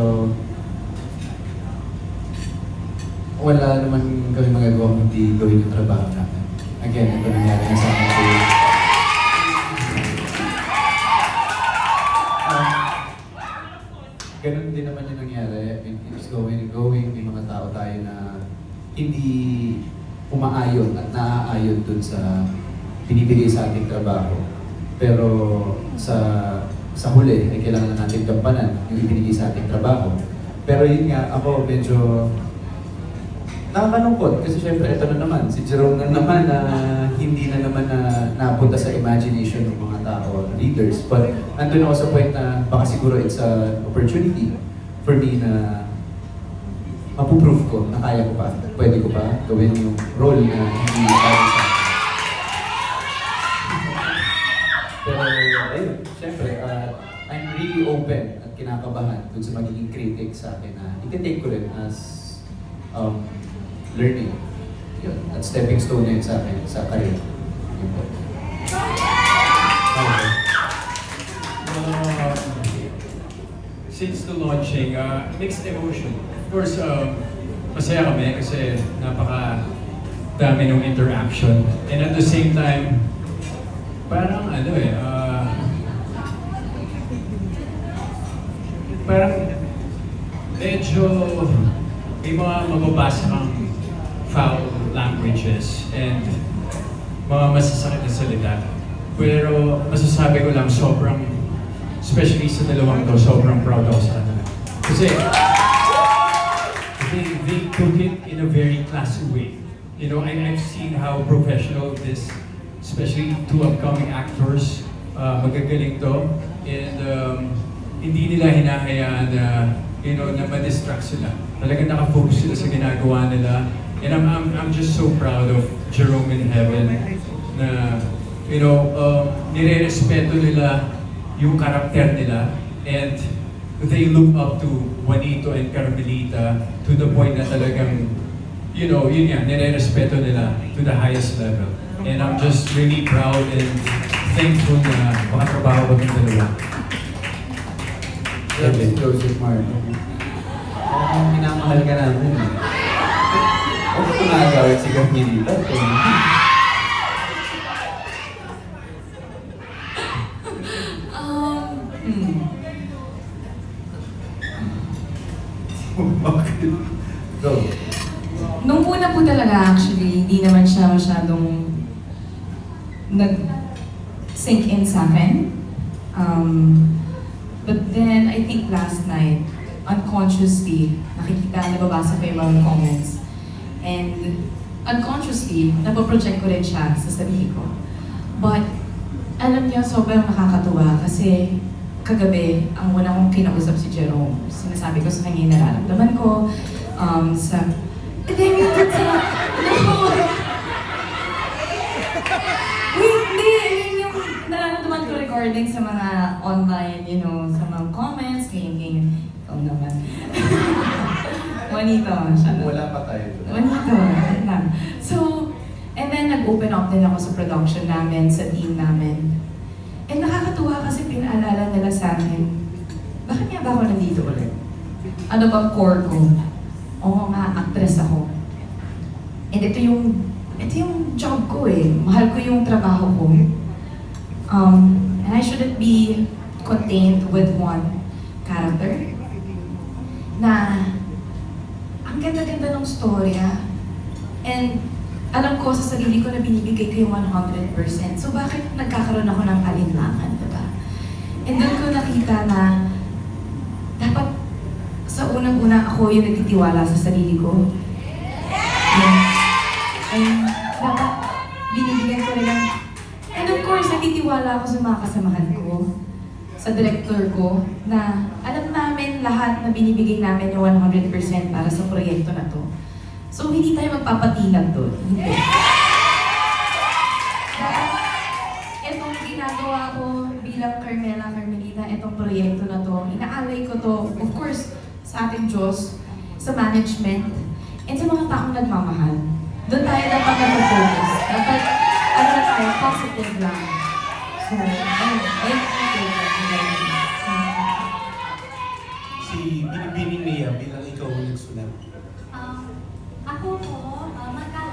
Pero wala naman kami magagawa kundi gawin yung trabaho namin. Again, ito nangyari na sa akin. So, um, ganun din naman yung nangyari. It keeps going and going. May mga tao tayo na hindi umaayon at naaayon dun sa binibigay sa ating trabaho. Pero sa sa huli ay kailangan na natin gampanan yung ibinigay sa ating trabaho. Pero yun nga, ako medyo nakakalungkot kasi syempre ito na naman, si Jerome na naman na hindi na naman na napunta sa imagination ng mga tao, readers. But andun ako sa point na baka siguro it's an opportunity for me na mapuprove ko na kaya ko pa, pwede ko pa gawin yung role na hindi kaya sa really open at kinakabahan dun sa magiging critic sa akin na i-take ko rin as um, learning. Yun, at stepping stone na yun sa akin, sa career. Yun po. Uh, since the launching, uh, mixed emotion. Of course, um, masaya kami kasi napaka dami ng interaction. And at the same time, parang ano eh, uh, parang medyo may mga mababasa kang foul languages and mga masasakit na salita. Pero masasabi ko lang sobrang, especially sa dalawang to, sobrang proud ako sa kanila. Kasi they, they took it in a very classy way. You know, I, I've seen how professional this, especially two upcoming actors, uh, magagaling to. And um, hindi nila hinahayaan na, you know, na ma-distract sila. Talagang nakafocus sila sa ginagawa nila. And I'm, I'm, I'm just so proud of Jerome in Heaven na, you know, um, nire-respeto nila yung karakter nila and they look up to Juanito and Carmelita to the point na talagang, you know, yun yan, nire-respeto nila to the highest level. And I'm just really proud and thankful na makatrabaho kami dalawa. Si Joseph Marno. Mukhang minamahal ka namin. eh. Huwag ko nagagawin si Carmelita. Um, hmm. Bakit? Go. Nung una po talaga actually, hindi naman siya masyadong nag-sink in sa akin. Um, but then, I think last night, unconsciously, nakikita, nababasa ko yung mga comments. And unconsciously, napoproject ko rin siya sa sarili ko. But, alam niyo, sobrang nakakatuwa kasi kagabi, ang una kong kinausap si Jerome, sinasabi ko sa kanya yung nararamdaman ko, um, sa... Hindi, regarding sa mga online, you know, sa mga comments, ganyan, ganyan. Ikaw naman. Juanito, siya na. Wala pa tayo doon. Manito, yun lang. So, and then nag-open up din ako sa production namin, sa team namin. And nakakatuwa kasi pinaalala nila sa akin, bakit nga ba ako nandito ulit? Ano ba core ko? Oo nga, actress ako. And ito yung, ito yung job ko eh. Mahal ko yung trabaho ko. Um, and I shouldn't be contained with one character na ang ganda-ganda ng storya. And alam ko sa sarili ko na binibigay ko yung 100%. So bakit nagkakaroon ako ng alinlangan, di ba? And doon ko nakita na dapat sa unang-una ako yung nagtitiwala sa sarili ko. Yeah. And dapat nagtitiwala ako sa mga kasamahan ko sa director ko na alam namin lahat na binibigay namin yung 100% para sa proyekto na to. So, hindi tayo magpapatinag doon. Hindi. Itong ginagawa ko bilang Carmela Carmelita, itong proyekto na to, inaalay ko to, of course, sa ating Diyos, sa management, and sa mga taong nagmamahal. Doon tayo dapat nag-focus. Dapat, ano na tayo, positive lang. Si Binibining Mia bilang ikaw nagsulat? Um, ako po, uh, magkahalo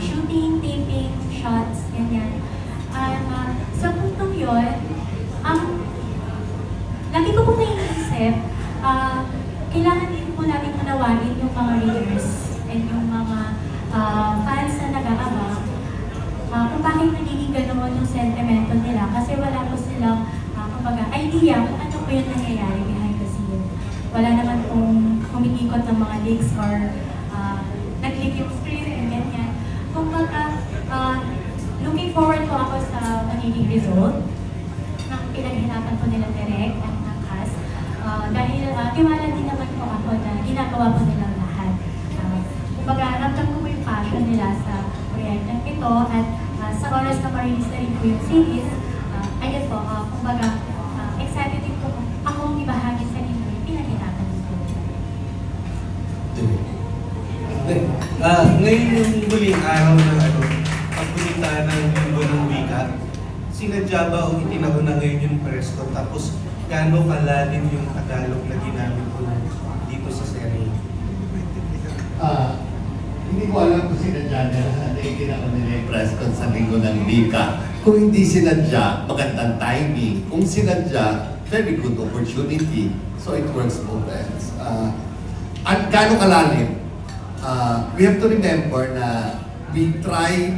shooting, taping, shots, ganyan. At ah, sa puntong yun, ang lagi ko po naiisip, ah, kailangan din po natin unawain yung mga readers and yung mga ah, fans na nag-aabang ah, kung bakit nagiging ganoon yung sentimento nila kasi wala po silang ah, kumbaga, idea kung ano po yung nangyayari behind the scene. Wala naman pong kumikikot ng mga leaks or uh, nag-leak yung script and ganyan. Kumbaga, ah, looking forward po ako sa magiging result ng pinaghirapan po nila direct at ng cast. Ah, dahil uh, tiwala din naman po ako na ginagawa po nilang lahat. Uh, kumbaga, ramdam ko po yung passion nila sa proyektong ito at ah, sa oras na ma-release na rin po yung series, uh, ayun po, ah, kumbaga, ah, excited din po akong ibahagi sa inyo yung pinaghirapan ko. Ah, ngayon yung huling araw ng ano, sinadya ba o itinako na ngayon yung press ko tapos gaano kalalim yung Tagalog na ginamit ko dito sa serye? Ah, hindi ko alam kung sinadya nila yung ginawa nila yung press con sa linggo ng Bika. Kung hindi sinadya, magandang timing. Kung sinadya, very good opportunity. So it works both ends. Ah, at gaano kalalim? Ah, we have to remember na we try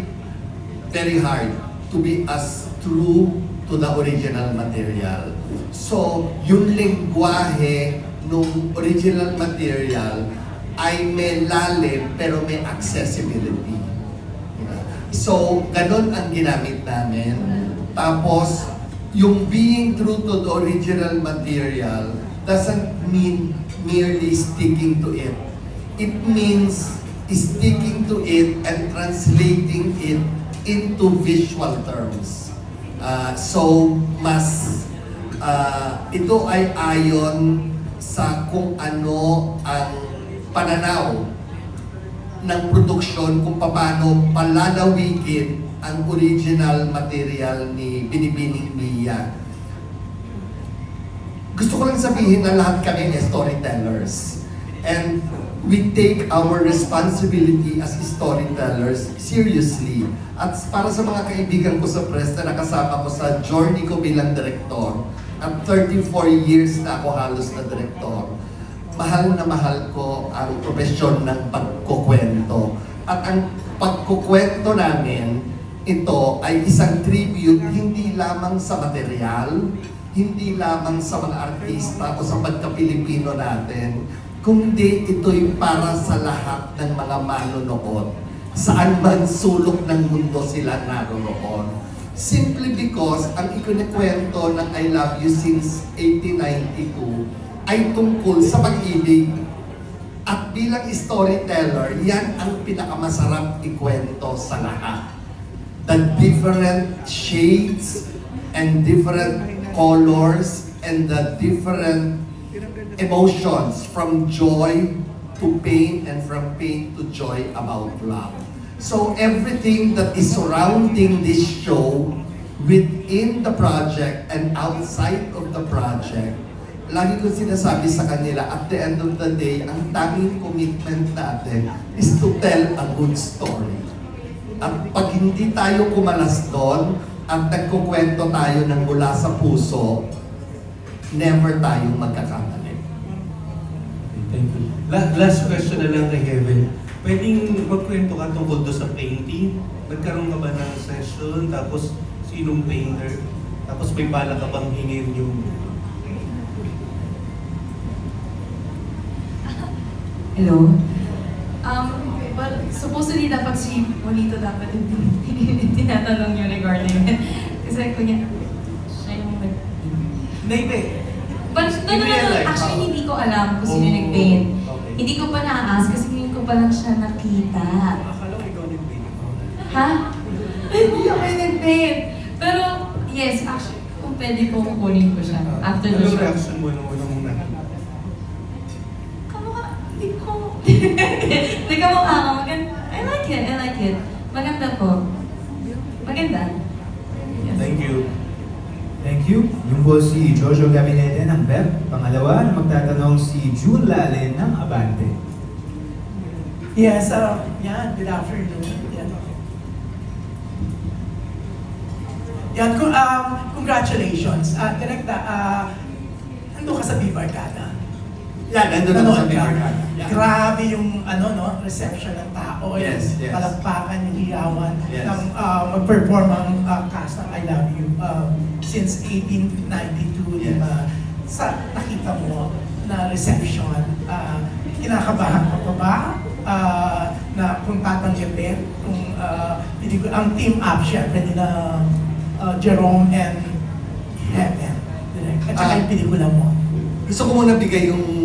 very hard to be as true to the original material. So, yung lingwahe nung original material ay may lalim pero may accessibility. So, ganun ang ginamit namin. Tapos, yung being true to the original material doesn't mean merely sticking to it. It means sticking to it and translating it into visual terms. Ah, so, mas ah, ito ay ayon sa kung ano ang pananaw ng produksyon kung paano palalawigin ang original material ni Binibining Mia. Gusto ko lang sabihin na lahat kami ay storytellers. And we take our responsibility as storytellers seriously. At para sa mga kaibigan ko sa press na nakasama ko sa journey ko bilang direktor, at 34 years na ako halos na direktor, mahal na mahal ko ang profesyon ng pagkukwento. At ang pagkukwento namin, ito ay isang tribute hindi lamang sa material, hindi lamang sa mga artista o sa pagka-Pilipino natin, kundi ito'y para sa lahat ng mga manonood. Saan man sulok ng mundo sila naroon. Simply because ang ikinikwento ng I Love You Since 1892 ay tungkol sa pag-ibig. At bilang storyteller, yan ang pinakamasarap ikwento sa lahat. The different shades and different colors and the different emotions from joy to pain and from pain to joy about love. So everything that is surrounding this show within the project and outside of the project, lagi ko sinasabi sa kanila, at the end of the day, ang tanging commitment natin is to tell a good story. At pag hindi tayo kumalas doon, at nagkukwento tayo ng mula sa puso, never tayong magkakamali. Thank you. La- last question na lang kay Heaven. Pwedeng magkwento ka tungkol doon sa painting? Nagkaroon ka ba ng session? Tapos sinong painter? Tapos may bala ka bang hingin yung Hello? Um, Well, supposedly dapat si Monito dapat yung tin- tinatanong yun regarding it. Kasi kunya, siya yung nag Maybe. But no, no, no, Actually, hindi ko alam kung sino yung Oh, nag-paint. Hindi ko pa na-ask kasi ngayon ko pa lang siya nakita. Akala ko ikaw nag-paint. Ha? Hindi ako nag-paint. Pero, yes, actually, kung pwede po kukunin ko siya after the show. reaction mo nung unang muna? Kamukha, hindi ko. Hindi kamukha ko. I like it, I like it. Maganda po. Maganda. You. Yung po si Jojo Gabinete ng BEP. Pangalawa, na magtatanong si June Lalen ng Abante. Yes, uh, yan, good afternoon. Yan. Yan, kung, um, congratulations. Uh, Direkta, uh, nandun ka sa Viva Arcada. Yan, nandun sa Nanood ka. Bibarkada. Yeah. Grabe yung ano no reception ng tao, Yes, yes. palakpakan, yung hiyawan, Yes. ng uh, mag-perform ang uh, cast ng I Love You um, since 1892, di Yes. ba? Sa nakita mo na reception, uh, kinakabahan ka pa ba? Uh, na kung tatanggapin, kung uh, hindi ko- ang team up syempre nila uh, Jerome and Heaven. At saka Ah. yung pelikula mo. Gusto ko muna bigay yung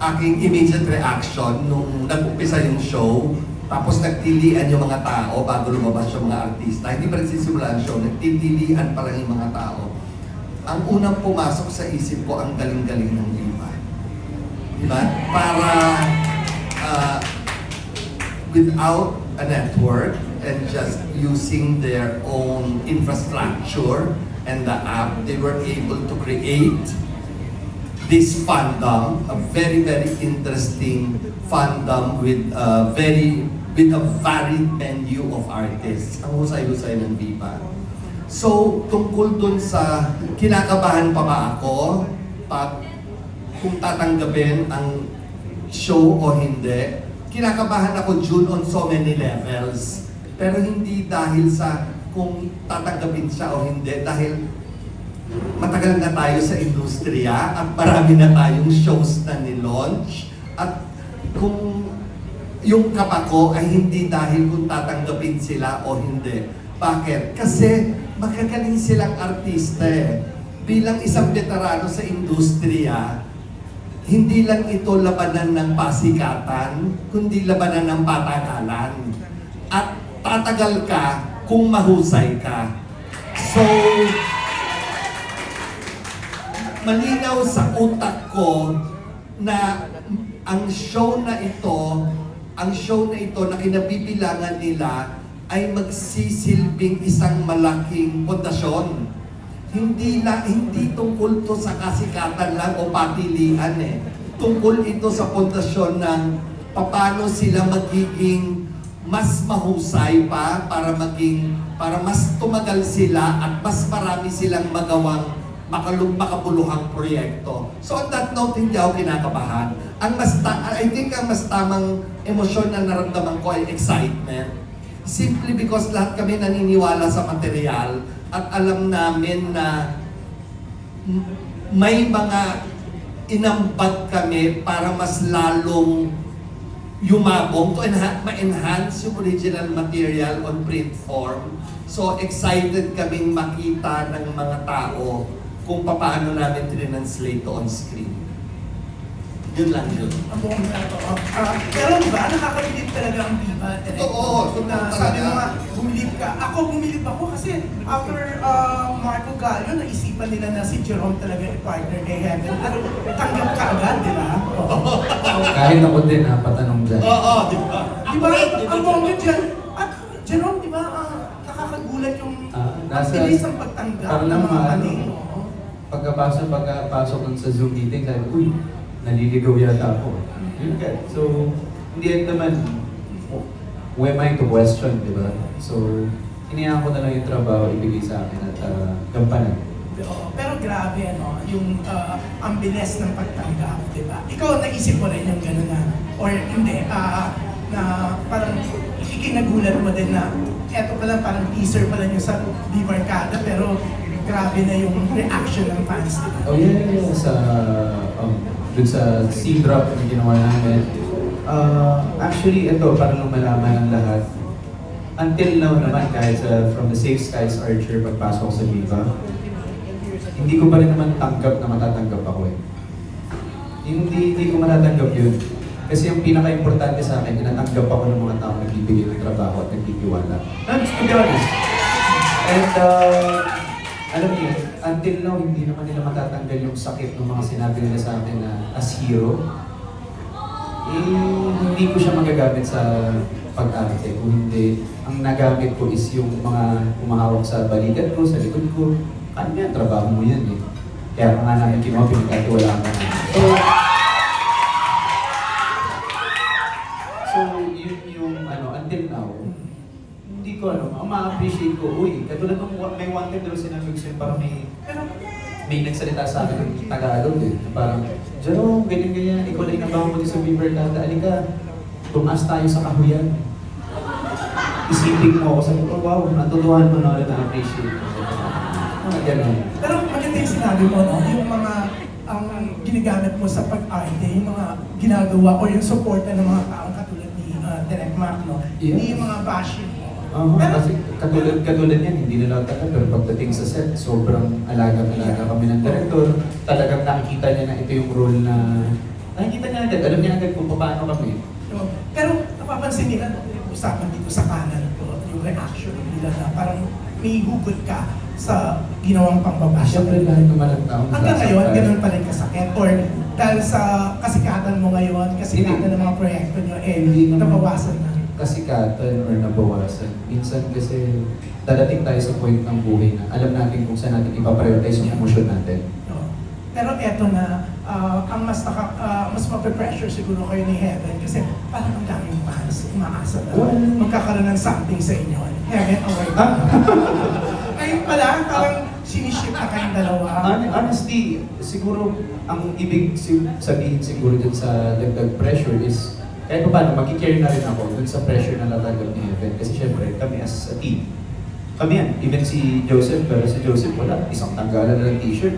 aking immediate reaction nung nag-umpisa yung show. Tapos nagtilian yung mga tao bago lumabas yung mga artista. Hindi pa rin sisimula ang show, nagtitilian pa lang yung mga tao. Ang unang pumasok sa isip ko, ang galing-galing ng Viva. Diba? Para uh, without a network and just using their own infrastructure and the app, they were able to create this fandom, a very, very interesting fandom with a very, with a varied menu of artists. Ang husay-husay ng Viva. So, tungkol dun sa kinakabahan pa ba ako pag kung tatanggapin ang show o hindi, kinakabahan ako June on so many levels. Pero hindi dahil sa kung tatanggapin siya o hindi, dahil matagal na tayo sa industriya at marami na tayong shows na ni-launch at kung yung kapa ko ay hindi dahil kung tatanggapin sila o hindi. Bakit? Kasi magagaling silang artista eh. Bilang isang veterano sa industriya, hindi lang ito labanan ng pasikatan, kundi labanan ng patagalan. At tatagal ka kung mahusay ka. So, malinaw sa utak ko na ang show na ito, ang show na ito na kinabibilangan nila ay magsisilbing isang malaking pundasyon. Hindi la, hindi tungkol to sa kasikatan lang o patilian eh. Tungkol ito sa pundasyon ng paano sila magiging mas mahusay pa para maging para mas tumagal sila at mas marami silang magawang makalung makabuluhang proyekto. So on that note, hindi ako kinakabahan. Ang mas ta- I think ang mas tamang emosyon na naramdaman ko ay excitement. Simply because lahat kami naniniwala sa material at alam namin na may mga inambag kami para mas lalong yumabong to enha- ma-enhance yung original material on print form. So excited kaming makita ng mga tao kung paano namin tinranslate to on screen. Yun lang yun. Ang buong na ito. Ah, pero ba, nakakabilib talaga ang Viva. Direk? Totoo, totoo Na. Sabi mo nga, bumilib ka. Ako, bumilib ako kasi after uh, Marco Gallo, naisipan nila na si Jerome talaga yung partner kay Heaven. At tanggap ka agad, di ba? Kahit ako din ha, patanong dyan. Oo, di ba? Di ba, ang moment dyan, at Jerome, di ba, ah, nakakagulat yung Ah, ang nasa- bilis ng pagtanggap parang ng mga kaning. Pagkapasok, pagkapasok nun sa Zoom meeting, sabi uy, naliligaw yata ako. Yun ka. So, hindi yan naman, who am I to question, di ba? So, hinayaan ko na lang yung trabaho ibigay sa akin at uh, gampanan. Oo, Pero grabe, ano, yung ah, ang ng pagtanggap, di ba? Ikaw, naisip mo rin yung gano'n na, or hindi, ah, na parang ikinagulat mo din na eto pa lang, parang teaser pa lang yung sa Di Barkada, pero grabe na yung reaction ng fans? Oh yeah, yeah, yeah. Sa, um, dun sa scene drop na ginawa namin, Uh, actually, ito, para lang malaman ng lahat. Until now naman, kahit sa From the Safe Skies Archer, pagpasok sa Viva, hindi ko pa rin naman tanggap na matatanggap ako eh. Hindi, hindi ko matatanggap yun. Kasi yung pinaka-importante sa akin, tinatanggap ako ng mga tao nagbibigay ng trabaho at nagtitiwala. That's to be honest. And, uh, alam niyo, until now, hindi naman nila matatanggal yung sakit ng mga sinabi nila sa akin na as hero. Eh, hindi ko siya magagamit sa pag-arte. Kung hindi, ang nagamit ko is yung mga umahawak sa balikat ko, sa likod ko. Yan, trabaho mo yan eh. Kaya nga namin kinuha, pinagkatiwalaan. So, so, ma-appreciate ko, uy, katulad ng wa- may one time daw sinabi ko sa'yo, parang may, may nagsalita sa akin ng Tagalog eh, parang, Jerome, ganyan ganyan, ikaw lang inabahan mo din sa River Tata, alika, tumaas tayo sa kahuyan. Isipin mo ako, sabi ko, wow, natutuhan mo na ulit na appreciate ko. Mga ganun. Pero maganda yung sinabi mo, no? yung mga ang ginagamit mo sa pag-arte, yung mga ginagawa o yung suporta ng mga taong katulad ni uh, Direk Mac, no? Yes. Hindi yung mga bashing Oo, Pero, kasi katulad, katulad yan, hindi nila tagal, pero pagdating sa set, sobrang alaga-alaga kami ng director. Talagang nakikita niya na ito yung role na, nakikita niya agad, alam niya agad kung paano kami. no? pero napapansin nila, usapan dito sa kanan ko, yung reaction nila na parang may hugot ka sa ginawang pangbabash. Siyempre lahat ng malang tao. Hanggang ngayon, ganun pa rin kasakit. Or dahil sa kasikatan mo ngayon, kasikatan ng mga proyekto nyo, eh, nabawasan na. Kasikatan or nabawasan. Minsan kasi dadating tayo sa point ng buhay na alam natin kung saan natin ipaprioritize yung emosyon natin. No? Pero eto na, ah, ang mas naka, ah, mas mape-pressure siguro kayo ni Heaven kasi parang ang daming fans, umaasa na Well, magkakaroon ng something sa inyo. Heaven award. Ah. Ngayon pa lang, parang siniship na kayong dalawa. Hon- honestly, siguro ang ibig sabihin siguro dun sa dagdag pressure is kahit pa paano, magkikare na rin ako dun sa pressure na natatanggap ni Evan. Kasi syempre, kami as a team, kami yan. Even si Joseph, pero si Joseph wala. Isang tanggalan na ng t-shirt.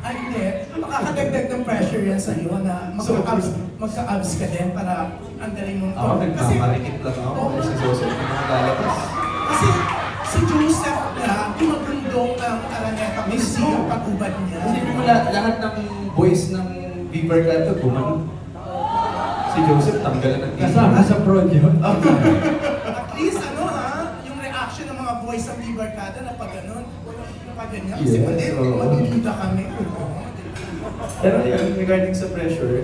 Ay, hindi. Makakadagdag ng pressure yan sa iyo na magka-abs, magka-abs ka din para ang galing mong Ako, Kasi, nagmamarikit lang ako. Kasi si Joseph na mga lalabas. kasi si Joseph na, tumagundong ang Araneta Missi ang pag-ubad niya. Kasi lahat ng boys ng Beaver Cat gumanon. Si Joseph, tanggalan ng. Kasama sa prod yun. At least ano ha, yung reaction ng mga boys sa Libercada na pag ganun, pag ganyan. Kasi Yes, kundi, oo. madududa kami. Pero yun, regarding sa pressure,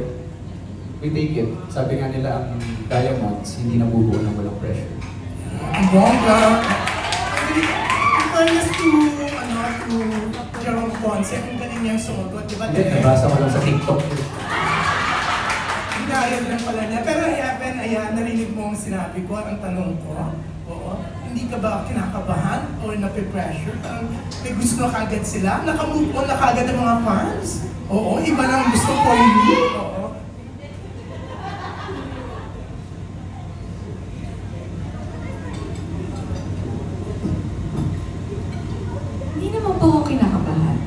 we take it. Sabi nga nila, ang diamonds, hindi nabubuo ng walang pressure. Ang bongga. In fairness to, to Jerome Ponce, ang galing niyang sumagot, di ba? Hindi, nabasa ko lang sa TikTok. Hinayad lang pala niya. Pero Heaven, ayan, narinig mo ang sinabi ko, ang tanong ko. Oo. Hindi ka ba kinakabahan or nape-pressure? Parang may gusto na kagad sila? Nakamove on na kagad ang mga fans? Oo, iba lang gusto for you. Oo. Hindi naman po ako kinakabahan.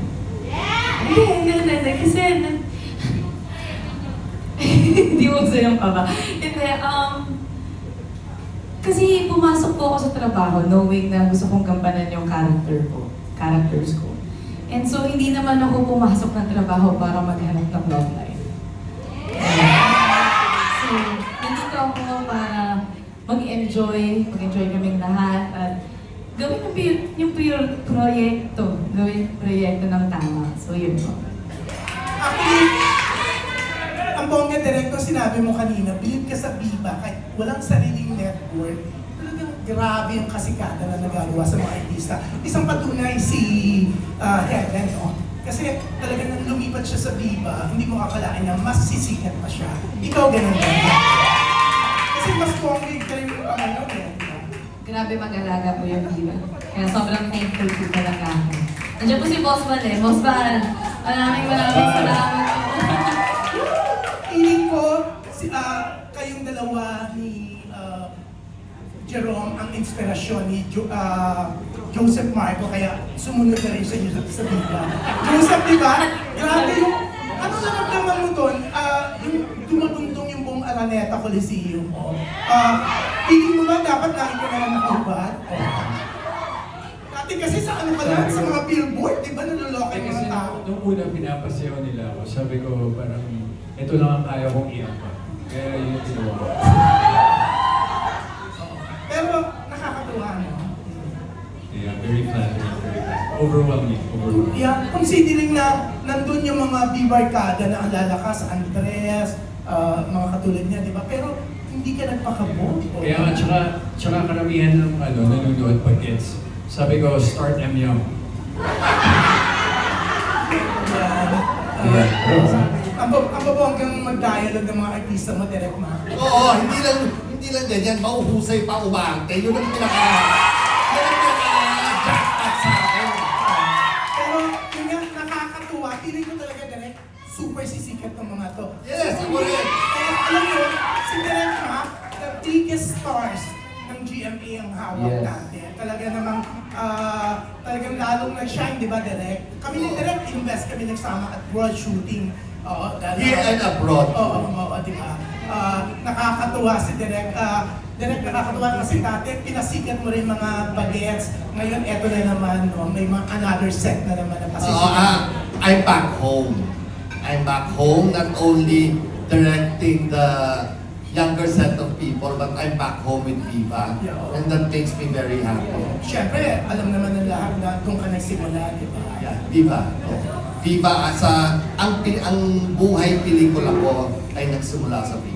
Hindi, hindi, hindi, hindi. Kasi, na- hindi mo gusto yung kaba. Hindi, um, kasi pumasok po ako sa trabaho knowing na gusto kong gampanan yung character ko, characters ko. And so, hindi naman ako pumasok ng trabaho para maghanap ng love life. So, nandito ako para mag-enjoy, mag-enjoy kaming lahat, at gawin yung, pi- yung pi- proyekto, gawin proyekto ng tama. So, yun po. Ang bongga director, sinabi mo kanina, believe ka sa Viva, kahit walang sariling network, grabe yung kasikatan na nagagawa sa mga artista. Isang patunay si uh, Heaven, no? Kasi talagang nang lumipat siya sa Viva, hindi mo kakalain na mas sisikat pa siya. Ikaw ganun ba? Kasi mas yung kayo yung pangalan eh. Grabe mag-alaga po yung diva. Kaya sobrang thankful po talaga ako. Nandiyan po si Boss Val eh. Boss Val, maraming maraming salamat po. Feeling ko, si, ah, kayong dalawa ni ah, Jerome ang inspirasyon ni jo, ah, Joseph Marco, kaya sumunod na rin siya sa, sa Biblia. Joseph, di ba? Grabe yung, ano naramdaman mo doon? Coliseum. Oh. Ah, feeling mo ba dapat lagi ka na nakaubat? Dati kasi sa ano ka lang, sa mga billboard, di ba naluloko Eh, yung mga tao? nung una pinapasayaw nila ako, sabi ko parang ito lang ang kaya kong iampak. Kaya yun yung ginawa ko. Pero nakakatuwa, no? Yeah, very flattering, very flattering. Overwhelming, overwhelming. Yeah, considering na nandun yung mga bibarkada na ang lalakas, Andres, ah, mga katulad niya, di ba? Pero hindi ka nagpakabot. Kaya nga, tsaka, tsaka karamihan ng ano, nanonood pag gets. Sabi ko, start M Young. Yeah. Ang bab- ang babonggang mag-dialogue ng mga artista mo, Direk Ma. Oo, hindi lang hindi lang ganyan, mauhusay pa umante. Yun ang pinaka nakakatuwa. Feeling ko talaga, Direk, super sisikat ng mga to. Yes, correct. Kaya alam mo, si Direk Ma, the biggest stars ng GMA ang hawak Yes. natin. Talaga namang, ah, talagang lalong nag-shine, di ba, Direk? Kami ni Direk, invest kami nagsama at world shooting. Oo, dahil- Here and abroad. Oo, oo, oo, di ba? Ah, nakakatuwa si Direk. Ah, Direk, nakakatuwa kasi dati, pinasikat mo rin mga bagets. Ngayon, eto na naman, no? may mga another set na naman na Oo, ah, I'm back home. I'm back home, not only directing the younger set of people, but I'm back home with Viva. Yeah. And that makes me very happy. Siyempre, alam naman ng lahat na doon ka nagsimula, di ba? Yeah, Viva. Viva, sa ang, ang buhay pelikula ko ay nagsimula sa Viva.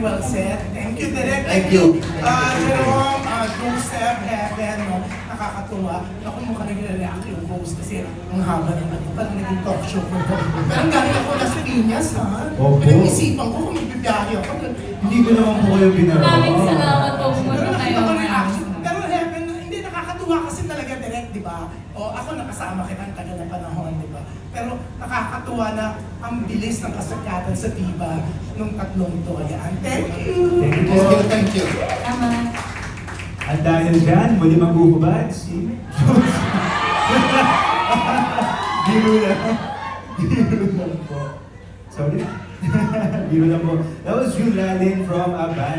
Very, well said. Thank you, Direk. Thank you. Ah, Jerome, uh, Joseph, Heaven, no? nakakatuwa. Ako mukha nagre-react yung host kasi ang haba ng ano, parang naging talk show ko. Pero galing ako na sa Piñas, ha? Opo. Pinag-isipan ko kung magbibiyahe ako. Hindi ko naman po kayo binaro. Maraming salamat po. Pero nakita ko reaction. Pero Heaven, hindi nakakatuwa kasi talaga direct, di ba? O ako nakasama kita ang tagal na panahon, di ba? Pero nakakatuwa na ang bilis ng kasagatan sa Viva nung tatlong to. Yan. Thank you! Thank you Thank you, po. thank you. Tama. At dahil dyan, muli magbuhubad si Biro lang. Biro lang po. Sorry. Biro lang po. That was Jude Lalin from Aban.